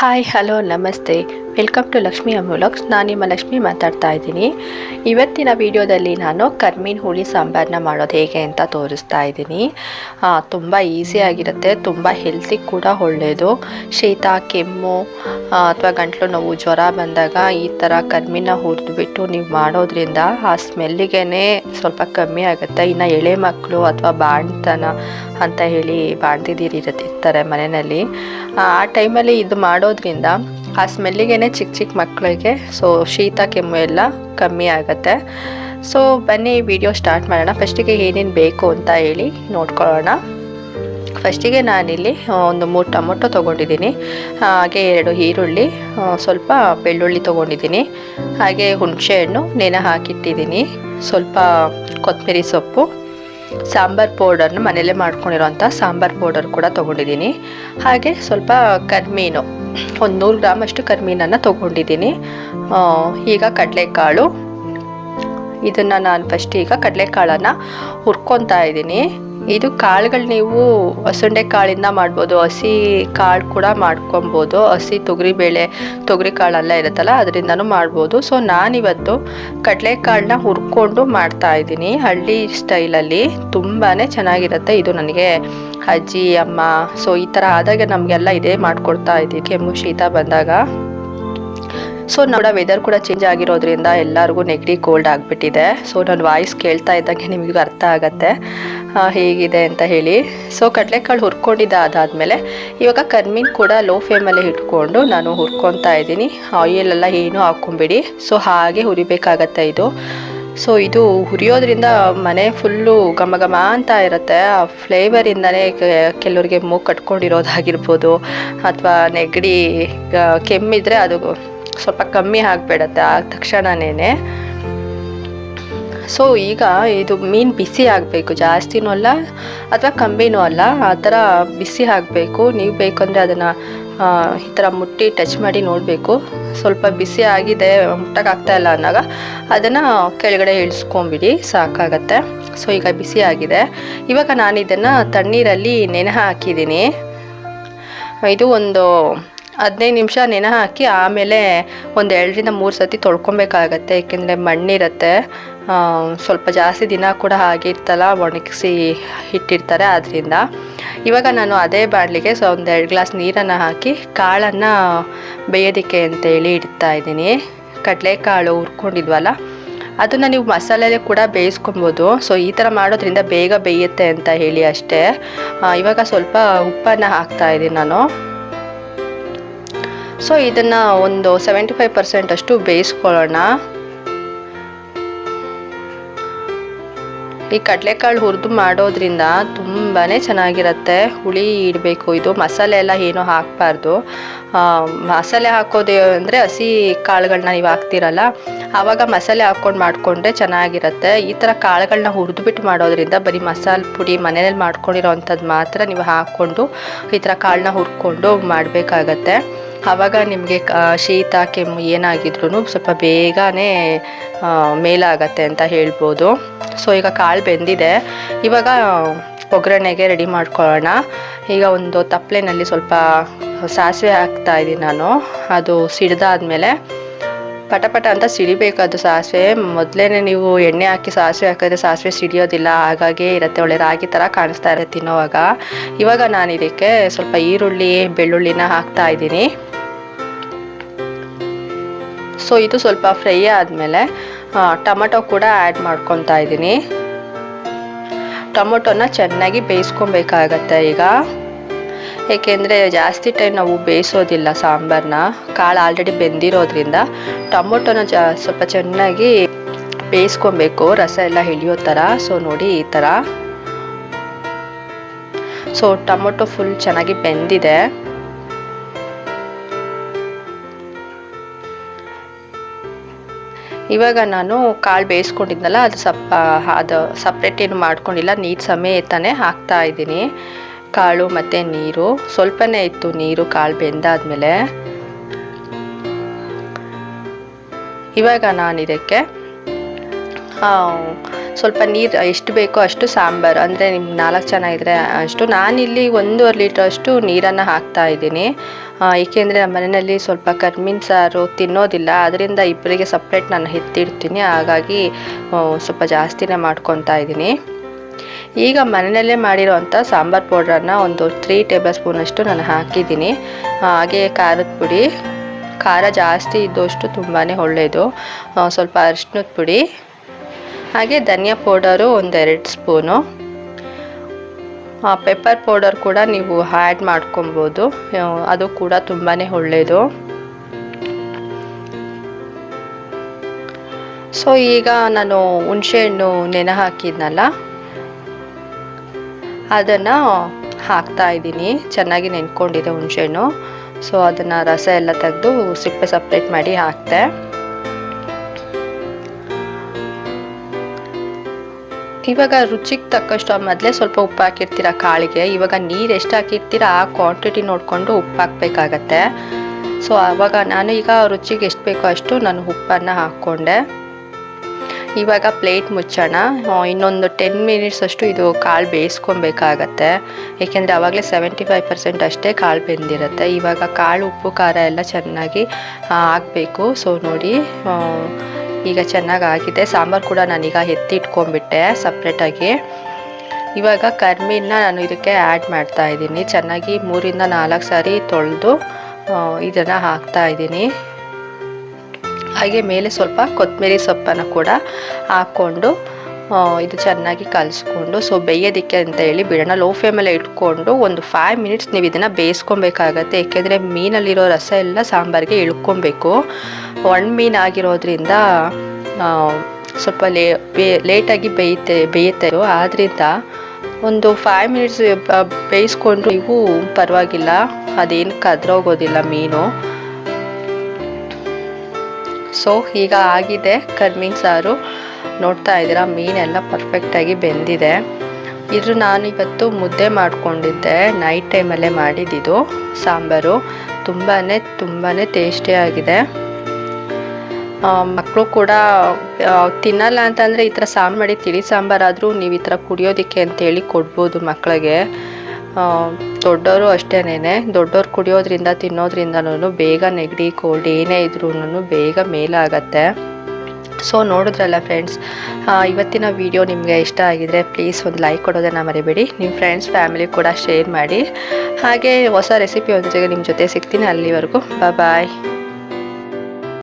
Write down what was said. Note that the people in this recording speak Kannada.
హాయ్ హలో నమస్తే. ವೆಲ್ಕಮ್ ಟು ಲಕ್ಷ್ಮಿ ಅಮೂಲಕ್ಸ್ ನಾನು ನಿಮ್ಮ ಲಕ್ಷ್ಮಿ ಮಾತಾಡ್ತಾ ಇದ್ದೀನಿ. ಇವತ್ತಿನ ವಿಡಿಯೋದಲ್ಲಿ ನಾನು ಕರ್ಮೀನ್ ಹುಳಿ ಸಾಂಬಾರನ್ನ ಮಾಡೋದು ಹೇಗೆ ಅಂತ ತೋರಿಸ್ತಾ ಇದ್ದೀನಿ. ತುಂಬ ಈಸಿಯಾಗಿರುತ್ತೆ ತುಂಬ ಹೆಲ್ತಿಗೆ ಕೂಡ ಒಳ್ಳೆಯದು ಶೀತ, ಕೆಮ್ಮು ಅಥವಾ ಗಂಟ್ಲು ನೋವು, ಜ್ವರ ಬಂದಾಗ ಈ ಥರ ಕರ್ಮಿನ ಹುರಿದ್ಬಿಟ್ಟು ನೀವು ಮಾಡೋದ್ರಿಂದ ಆ ಸ್ಮೆಲ್ಲಿಗೆ ಸ್ವಲ್ಪ ಕಮ್ಮಿ ಆಗುತ್ತೆ. ಇನ್ನು ಎಳೆ ಮಕ್ಕಳು ಅಥವಾ ಬಾಣ್ತನ ಅಂತ ಹೇಳಿ ಬಾಣ್ತಿದ್ದೀರಿರ್ತಾರೆ ಮನೆಯಲ್ಲಿ. ಆ ಟೈಮಲ್ಲಿ ಇದು ಮಾಡೋದ್ರಿಂದ ಆ ಸ್ಮೆಲ್ಲಿಗೆ ಚಿಕ್ಕ ಚಿಕ್ಕ ಮಕ್ಕಳಿಗೆ ಸೊ ಶೀತ, ಕೆಮ್ಮು ಎಲ್ಲ ಕಮ್ಮಿ ಆಗುತ್ತೆ. ಸೊ ಬನ್ನಿ ವಿಡಿಯೋ ಸ್ಟಾರ್ಟ್ ಮಾಡೋಣ. ಫಸ್ಟಿಗೆ ಏನೇನು ಬೇಕು ಅಂತ ಹೇಳಿ ನೋಡ್ಕೊಳ್ಳೋಣ. ಫಸ್ಟಿಗೆ ನಾನಿಲ್ಲಿ ಒಂದು ಮೂರು ಟೊಮೊಟೊ ತೊಗೊಂಡಿದ್ದೀನಿ. ಹಾಗೆ ಎರಡು ಈರುಳ್ಳಿ ಸ್ವಲ್ಪ ಬೆಳ್ಳುಳ್ಳಿ ತೊಗೊಂಡಿದ್ದೀನಿ. ಹಾಗೆ ಹುಣಸೆಹಣ್ಣು, ನೆನೆ ಹಾಕಿಟ್ಟಿದ್ದೀನಿ. ಸ್ವಲ್ಪ ಕೊತ್ತಂಬರಿ ಸೊಪ್ಪು, ಸಾಂಬಾರ್ ಪೌಡರ್ನ ಮನೆಯಲ್ಲೇ ಮಾಡ್ಕೊಂಡಿರೋಂಥ ಸಾಂಬಾರ್ ಪೌಡರ್ ಕೂಡ ತೊಗೊಂಡಿದ್ದೀನಿ. ಹಾಗೆ ಸ್ವಲ್ಪ ಕರ್ಮೀನು ಒಂದು ನೂರು ಗ್ರಾಮ್ ಅಷ್ಟು ಕರ್ಮೀನನ್ನು ತೊಗೊಂಡಿದ್ದೀನಿ. ಈಗ ಕಡಲೆಕಾಳು. ಇದನ್ನು ನಾನು ಫಸ್ಟ್ ಈಗ ಕಡಲೆಕಾಳನ್ನು ಹುರ್ಕೊತಾ ಇದ್ದೀನಿ. ಇದು ಕಾಳುಗಳು ನೀವು ಹಸುಂಡೆ ಕಾಳಿಂದ ಮಾಡ್ಬೋದು. ಹಸಿ ಕಾಳು ಕೂಡ ಮಾಡ್ಕೊಬೋದು. ಹಸಿ ತೊಗರಿಬೇಳೆ ತೊಗರಿ ಕಾಳೆಲ್ಲ ಇರುತ್ತಲ್ಲ, ಅದರಿಂದನೂ ಮಾಡ್ಬೋದು. ಸೊ ನಾನಿವತ್ತು ಕಡಲೆಕಾಳನ್ನ ಹುರ್ಕೊಂಡು ಮಾಡ್ತಾ ಇದ್ದೀನಿ. ಹಳ್ಳಿ ಸ್ಟೈಲಲ್ಲಿ ತುಂಬಾ ಚೆನ್ನಾಗಿರುತ್ತೆ ಇದು ನನಗೆ. ಅಜ್ಜಿ, ಅಮ್ಮ ಸೊ ಈ ಥರ ಆದಾಗ ನಮಗೆಲ್ಲ ಇದೇ ಮಾಡಿಕೊಡ್ತಾ ಇದ್ದೀವಿ. ಕೆಮ್ಮು ಶೀತ ಬಂದಾಗ. ಸೊ ನೋಡ ವೆದರ್ ಕೂಡ ಚೇಂಜ್ ಆಗಿರೋದ್ರಿಂದ ಎಲ್ಲರಿಗೂ ನೆಗಡಿ ಕೋಲ್ಡ್ ಆಗಿಬಿಟ್ಟಿದೆ. ಸೊ ನನ್ನ ವಾಯ್ಸ್ ಕೇಳ್ತಾ ಇದ್ದಂಗೆ ನಿಮಗೂ ಅರ್ಥ ಆಗತ್ತೆ. ಹೇಗಿದೆ ಅಂತ ಹೇಳಿ. ಸೊ ಕಡಲೆಕಾಳು ಹುರ್ಕೊಂಡಿದ್ದ ಅದಾದಮೇಲೆ ಇವಾಗ ಕರ್ಮೀನ್ ಕೂಡ ಲೋ ಫ್ಲೇಮಲ್ಲಿ ಇಟ್ಕೊಂಡು ನಾನು ಹುರ್ಕೊತಾ ಇದ್ದೀನಿ. ಆಯಿಲೆಲ್ಲ ಏನೂ ಹಾಕ್ಕೊಂಬಿಡಿ. ಸೊ ಹಾಗೆ ಹುರಿಬೇಕಾಗತ್ತೆ ಇದು. ಸೊ ಇದು ಹುರಿಯೋದ್ರಿಂದ ಮನೆ ಫುಲ್ಲು ಘಮ ಘಮ ಅಂತ ಇರುತ್ತೆ. ಆ ಫ್ಲೇವರಿಂದನೇ ಕೆಲವರಿಗೆ ಮೂಗು ಕಟ್ಕೊಂಡಿರೋದಾಗಿರ್ಬೋದು. ಅಥವಾ ನೆಗಡಿ ಕೆಮ್ಮಿದ್ರೆ ಅದು ಸ್ವಲ್ಪ ಕಮ್ಮಿ ಆಗಿಬಿಡತ್ತೆ. ಆ ತಕ್ಷಣನೇ ಸೊ ಈಗ ಇದು ಮೀನು ಬಿಸಿ ಆಗಬೇಕು. ಜಾಸ್ತಿನೂ ಅಲ್ಲ, ಅಥವಾ ಕಮ್ಮಿನೂ ಅಲ್ಲ. ಆ ಥರ ಬಿಸಿ ಆಗಬೇಕು. ನೀವು ಬೇಕಂದರೆ ಅದನ್ನು ಈ ಥರ ಮುಟ್ಟಿ ಟಚ್ ಮಾಡಿ ನೋಡಬೇಕು. ಸ್ವಲ್ಪ ಬಿಸಿ ಆಗಿದೆ ಮುಟ್ಟಕ್ಕಾಗ್ತಾ ಇಲ್ಲ ಅಂದಾಗ ಅದನ್ನು ಕೆಳಗಡೆ ಇಳಿಸ್ಕೊಂಬಿಡಿ. ಸಾಕಾಗತ್ತೆ. ಸೊ ಈಗ ಬಿಸಿ ಆಗಿದೆ. ಇವಾಗ ನಾನು ಇದನ್ನು ತಣ್ಣೀರಲ್ಲಿ ನೆನೆ ಹಾಕಿದ್ದೀನಿ. ಇದು ಒಂದು ಹದಿನೈದು ನಿಮಿಷ ನೆನೆ ಹಾಕಿ ಆಮೇಲೆ ಒಂದು ಎರಡರಿಂದ ಮೂರು ಸತಿ ತೊಳ್ಕೊಬೇಕಾಗತ್ತೆ ಏಕೆಂದರೆ ಮಣ್ಣಿರುತ್ತೆ. ಸ್ವಲ್ಪ ಜಾಸ್ತಿ ದಿನ ಕೂಡ ಆಗಿರ್ತಲ್ಲ ಒಣಗಿಸಿ ಇಟ್ಟಿರ್ತಾರೆ ಆದ್ದರಿಂದ ಇವಾಗ ನಾನು ಅದೇ ಬಾಣಲಿಗೆ ಸೊ ಒಂದು ಎರಡು ಗ್ಲಾಸ್ ನೀರನ್ನು ಹಾಕಿ ಕಾಳನ್ನು ಬೇಯೋದಕ್ಕೆ ಅಂತೇಳಿ ಇಡ್ತಾ ಇದ್ದೀನಿ. ಕಡಲೆಕಾಳು ಹುರ್ಕೊಂಡಿದ್ವಲ್ಲ, ಅದನ್ನು ನೀವು ಮಸಾಲೆಲೆ ಕೂಡ ಬೇಯಿಸ್ಕೊಬೋದು. ಸೊ, ಈ ಥರ ಮಾಡೋದ್ರಿಂದ ಬೇಗ ಬೇಯುತ್ತೆ ಅಂತ ಹೇಳಿ ಅಷ್ಟೇ. ಇವಾಗ ಸ್ವಲ್ಪ ಉಪ್ಪನ್ನು ಹಾಕ್ತಾ ಇದ್ದೀನಿ ನಾನು. ಸೊ ಇದನ್ನು ಒಂದು ಸೆವೆಂಟಿ ಫೈವ್ ಪರ್ಸೆಂಟ್ ಅಷ್ಟು ಬೇಯಿಸ್ಕೊಳ್ಳೋಣ. ಈ ಕಡಲೆಕಾಳು ಹುರಿದು ಮಾಡೋದ್ರಿಂದ ತುಂಬಾ ಚೆನ್ನಾಗಿರುತ್ತೆ. ಹುಳಿ ಇಡಬೇಕು. ಇದು ಮಸಾಲೆ ಎಲ್ಲ ಏನೂ ಹಾಕಬಾರ್ದು. ಮಸಾಲೆ ಹಾಕೋದು ಅಂದರೆ ಹಸಿ ಕಾಳುಗಳನ್ನ ನೀವು ಹಾಕ್ತಿರಲ್ಲ, ಆವಾಗ ಮಸಾಲೆ ಹಾಕ್ಕೊಂಡು ಮಾಡಿಕೊಂಡ್ರೆ ಚೆನ್ನಾಗಿರುತ್ತೆ. ಈ ಥರ ಕಾಳುಗಳನ್ನ ಹುರಿದ್ಬಿಟ್ಟು ಮಾಡೋದ್ರಿಂದ ಬರೀ ಮಸಾಲೆ ಪುಡಿ ಮನೆಯಲ್ಲಿ ಮಾಡ್ಕೊಂಡಿರೋ ಅಂಥದ್ದು ಮಾತ್ರ ನೀವು ಹಾಕ್ಕೊಂಡು ಈ ಥರ ಕಾಳನ್ನ ಹುರ್ಕೊಂಡು ಮಾಡಬೇಕಾಗತ್ತೆ. ಆವಾಗ ನಿಮಗೆ ಶೀತ, ಕೆಮ್ಮು ಏನಾಗಿದ್ರು ಸ್ವಲ್ಪ ಬೇಗನೆ ಮೇಲಾಗತ್ತೆ ಅಂತ ಹೇಳ್ಬೋದು. ಸೊ ಈಗ ಕಾಳು ಬೆಂದಿದೆ. ಇವಾಗ ಒಗ್ಗರಣೆಗೆ ರೆಡಿ ಮಾಡ್ಕೊಳ್ಳೋಣ. ಈಗ ಒಂದು ತಪ್ಪಲೆನಲ್ಲಿ ಸ್ವಲ್ಪ ಸಾಸಿವೆ ಹಾಕ್ತಾ ಇದ್ದೀನಿ ನಾನು. ಅದು ಸಿಡ್ದಾದ್ಮೇಲೆ ಪಟ ಪಟ ಅಂತ ಸಿಡಿಬೇಕು ಅದು ಸಾಸಿವೆ. ಮೊದಲೇ ನೀವು ಎಣ್ಣೆ ಹಾಕಿ ಸಾಸಿವೆ ಹಾಕಿದ್ರೆ ಸಾಸಿವೆ ಸಿಡಿಯೋದಿಲ್ಲ, ಹಾಗಾಗಿ ಇರುತ್ತೆ ಒಳ್ಳೆ ರಾಗಿ ಥರ ಕಾಣಿಸ್ತಾ ಇರತ್ತೆ ತಿನ್ನೋವಾಗ. ಇವಾಗ ನಾನು ಇದಕ್ಕೆ ಸ್ವಲ್ಪ ಈರುಳ್ಳಿ, ಬೆಳ್ಳುಳ್ಳಿನ ಹಾಕ್ತಾ ಇದ್ದೀನಿ. ಸೊ ಇದು ಸ್ವಲ್ಪ ಫ್ರೈ ಆದಮೇಲೆ ಟೊಮೊಟೊ ಕೂಡ ಆ್ಯಡ್ ಮಾಡ್ಕೊತಾ ಇದ್ದೀನಿ. ಟೊಮೊಟೊನ ಚೆನ್ನಾಗಿ ಬೇಯಿಸ್ಕೊಬೇಕಾಗತ್ತೆ ಈಗ. ಏಕೆಂದರೆ ಜಾಸ್ತಿ ಟೈಮ್ ನಾವು ಬೇಯಿಸೋದಿಲ್ಲ ಸಾಂಬಾರನ್ನ ಕಾಳು ಆಲ್ರೆಡಿ ಬೆಂದಿರೋದ್ರಿಂದ ಟೊಮೊಟೊನ ಜಾ, ಸ್ವಲ್ಪ ಚೆನ್ನಾಗಿ ಬೇಯಿಸ್ಕೊಬೇಕು. ರಸ ಎಲ್ಲ ಹಿಡಿಯೋ ಥರ ಸೊ ನೋಡಿ ಈ ಥರ ಸೊ ಟೊಮೊಟೊ ಫುಲ್ ಚೆನ್ನಾಗಿ ಬೆಂದಿದೆ. ಇವಾಗ ನಾನು ಕಾಳು ಬೇಯಿಸ್ಕೊಂಡಿದ್ನಲ್ಲ, ಅದು ಸಪ್ಪ ಅದು ಸಪ್ರೇಟ್ ಏನು ಮಾಡ್ಕೊಂಡಿಲ್ಲ, ನೀರು ಸಮೇತನೇ ಹಾಕ್ತಾ ಇದ್ದೀನಿ. ಕಾಳು ಮತ್ತು ನೀರು. ಸ್ವಲ್ಪನೇ ಇತ್ತು ನೀರು, ಕಾಳು ಬೆಂದಾದ್ಮೇಲೆ. ಇವಾಗ ನಾನು ಇದಕ್ಕೆ ಸ್ವಲ್ಪ ನೀರು ಎಷ್ಟು ಬೇಕೋ ಅಷ್ಟು ಸಾಂಬಾರು. ಅಂದರೆ ನಿಮ್ಗೆ ನಾಲ್ಕು ಜನ ಇದ್ದರೆ ಅಷ್ಟು. ನಾನಿಲ್ಲಿ ಒಂದೂವರೆ ಲೀಟ್ರ್ ಅಷ್ಟು ನೀರನ್ನು ಹಾಕ್ತಾ ಇದ್ದೀನಿ. ಏಕೆಂದರೆ ನಮ್ಮ ಮನೆಯಲ್ಲಿ ಸ್ವಲ್ಪ ಕರ್ಮಿನ ಸಾರು ತಿನ್ನೋದಿಲ್ಲ. ಅದರಿಂದ ಇಬ್ಬರಿಗೆ ಸಪ್ರೇಟ್ ನಾನು ಎತ್ತಿಡ್ತೀನಿ. ಹಾಗಾಗಿ ಸ್ವಲ್ಪ ಜಾಸ್ತಿನೇ ಮಾಡ್ಕೊತಾ ಇದ್ದೀನಿ. ಈಗ ಮನೆಯಲ್ಲೇ ಮಾಡಿರೋವಂಥ ಸಾಂಬಾರು ಪೌಡ್ರನ್ನು ಒಂದು ತ್ರೀ ಟೇಬಲ್ ಸ್ಪೂನಷ್ಟು ನಾನು ಹಾಕಿದ್ದೀನಿ. ಹಾಗೆ ಖಾರದ ಪುಡಿ. ಖಾರ ಜಾಸ್ತಿ ಇದ್ದಷ್ಟು ತುಂಬಾ ಒಳ್ಳೆಯದು. ಸ್ವಲ್ಪ ಅರಿಶಿನದ ಪುಡಿ. ಹಾಗೆ ಧನಿಯಾ ಪೌಡರು ಒಂದೆರಡು ಸ್ಪೂನು ಪೆಪ್ಪರ್ ಪೌಡರ್ ಕೂಡ ನೀವು ಆ್ಯಡ್ ಮಾಡ್ಕೊಬೋದು. ಅದು ಕೂಡ ತುಂಬಾ ಒಳ್ಳೆಯದು. ಸೊ ಈಗ ನಾನು ಹುಣಸೆಹಣ್ಣು ನೆನೆ ಹಾಕಿದ್ನಲ್ಲ ಅದನ್ನು ಹಾಕ್ತಾ ಇದ್ದೀನಿ. ಚೆನ್ನಾಗಿ ನೆನ್ಕೊಂಡಿದೆ ಹುಣಸೆಹಣ್ಣು. ಸೊ ಅದನ್ನು ರಸ ಎಲ್ಲ ತೆಗೆದು ಸಿಪ್ಪೆ ಸಪ್ರೇಟ್ ಮಾಡಿ ಹಾಕ್ತೆ. ಇವಾಗ ರುಚಿಗೆ ತಕ್ಕಷ್ಟು ಮೊದಲೇ ಸ್ವಲ್ಪ ಉಪ್ಪು ಹಾಕಿರ್ತೀರ ಕಾಳಿಗೆ. ಇವಾಗ ನೀರು ಎಷ್ಟು ಹಾಕಿರ್ತೀರ ಆ ಕ್ವಾಂಟಿಟಿ ನೋಡಿಕೊಂಡು ಉಪ್ಪು ಹಾಕಬೇಕಾಗತ್ತೆ. ಸೊ ಆವಾಗ ನಾನು ಈಗ ರುಚಿಗೆ ಎಷ್ಟು ಬೇಕೋ ಅಷ್ಟು ನಾನು ಉಪ್ಪನ್ನು ಹಾಕ್ಕೊಂಡೆ. ಇವಾಗ ಪ್ಲೇಟ್ ಮುಚ್ಚೋಣ. ಇನ್ನೊಂದು ಟೆನ್ ಮಿನಿಟ್ಸ್ ಅಷ್ಟು ಇದು ಕಾಳು ಬೇಯಿಸ್ಕೊಬೇಕಾಗತ್ತೆ. ಏಕೆಂದರೆ ಆವಾಗಲೇ ಸೆವೆಂಟಿ ಫೈವ್ ಪರ್ಸೆಂಟ್ ಅಷ್ಟೇ ಕಾಳು ಬೆಂದಿರುತ್ತೆ. ಇವಾಗ ಕಾಳು, ಉಪ್ಪು, ಖಾರ ಎಲ್ಲ ಚೆನ್ನಾಗಿ ಹಾಕಬೇಕು ಸೊ ನೋಡಿ ಈಗ ಚೆನ್ನಾಗಿ ಆಗಿದೆ. ಸಾಂಬಾರು ಕೂಡ ನಾನೀಗ ಎತ್ತಿಟ್ಕೊಂಡ್ಬಿಟ್ಟೆ ಸಪ್ರೇಟಾಗಿ. ಇವಾಗ ಕರ್ಮೀನ ನಾನು ಇದಕ್ಕೆ ಆ್ಯಡ್ ಮಾಡ್ತಾ ಇದ್ದೀನಿ. ಚೆನ್ನಾಗಿ ಮೂರಿಂದ ನಾಲ್ಕು ಸಾರಿ ತೊಳೆದು ಇದನ್ನು ಹಾಕ್ತಾ ಇದ್ದೀನಿ. ಹಾಗೆ ಮೇಲೆ ಸ್ವಲ್ಪ ಕೊತ್ತಂಬರಿ ಸೊಪ್ಪನ್ನು ಕೂಡ ಹಾಕ್ಕೊಂಡು ಇದು ಚೆನ್ನಾಗಿ ಕಲಿಸ್ಕೊಂಡು ಸೊ ಬೇಯೋದಿಕ್ಕೆ ಅಂತ ಹೇಳಿ ಬಿಡೋಣ. ಲೋ ಫ್ಲೇಮಲ್ಲೇ ಇಟ್ಕೊಂಡು ಒಂದು ಫೈವ್ ಮಿನಿಟ್ಸ್ ನೀವು ಇದನ್ನು ಬೇಯಿಸ್ಕೊಬೇಕಾಗತ್ತೆ. ಏಕೆಂದರೆ ಮೀನಲ್ಲಿರೋ ರಸ ಎಲ್ಲ ಸಾಂಬಾರಿಗೆ ಇಳ್ಕೊಬೇಕು. ಒಣ ಮೀನು ಆಗಿರೋದ್ರಿಂದ ಸ್ವಲ್ಪ ಲೇ, ಬೇ, ಲೇಟಾಗಿ ಬೇಯುತ್ತೆ ಬೇಯುತ್ತೆ ಆದ್ದರಿಂದ ಒಂದು ಫೈವ್ ಮಿನಿಟ್ಸ್ ಬೇಯಿಸ್ಕೊಂಡ್ರು ನೀವು ಪರವಾಗಿಲ್ಲ. ಅದೇನು ಕದ್ರೋಗೋದಿಲ್ಲ ಮೀನು. ಸೊ ಈಗ ಆಗಿದೆ. ಕರ್ಮೀನ್ ಸಾರು ನೋಡ್ತಾ ಇದ್ದೀರಾ? ಮೀನೆಲ್ಲ ಪರ್ಫೆಕ್ಟಾಗಿ ಬೆಂದಿದೆ. ಇದು ನಾನು ಇವತ್ತು ಮುದ್ದೆ ಮಾಡಿಕೊಂಡಿದ್ದೆ. ನೈಟ್ ಟೈಮಲ್ಲೇ ಮಾಡಿದ್ದಿದ್ದು ಸಾಂಬಾರು. ತುಂಬಾ ತುಂಬಾ ಟೇಸ್ಟಿಯಾಗಿದೆ ಮಕ್ಕಳು ಕೂಡ ತಿನ್ನಲ್ಲ ಅಂತಂದರೆ ಈ ಥರ ಸಾಂಬಾರು ಮಾಡಿ, ತಿಳಿ ಸಾಂಬಾರಾದರೂ ನೀವು ಈ ಥರ ಕುಡಿಯೋದಕ್ಕೆ ಅಂತೇಳಿ ಕೊಡ್ಬೋದು ಮಕ್ಕಳಿಗೆ ದೊಡ್ಡವರು ಅಷ್ಟೇನೆ ದೊಡ್ಡವ್ರು ಕುಡಿಯೋದ್ರಿಂದ ತಿನ್ನೋದ್ರಿಂದನೂ ಬೇಗ ನೆಗಡಿ ಕೋಲ್ಡ್ ಏನೇ ಇದ್ರೂ ಬೇಗ ಮೇಲಾಗತ್ತೆ. ಸೊ ನೋಡಿದ್ರಲ್ಲ ಫ್ರೆಂಡ್ಸ್ ಇವತ್ತಿನ ವಿಡಿಯೋ ನಿಮಗೆ ಇಷ್ಟ ಆಗಿದರೆ ಪ್ಲೀಸ್ ಒಂದು ಲೈಕ್ ಕೊಡೋದನ್ನು ಮರಿಬೇಡಿ. ನಿಮ್ಮ ಫ್ರೆಂಡ್ಸ್ ಫ್ಯಾಮಿಲಿ ಕೂಡ ಶೇರ್ ಮಾಡಿ. ಹಾಗೆ ಹೊಸ ರೆಸಿಪಿ ಜೊತೆಗೆ ನಿಮ್ಮ ಜೊತೆ ಸಿಗ್ತೀನಿ ಅಲ್ಲಿವರೆಗೂ. ಬಾಯ್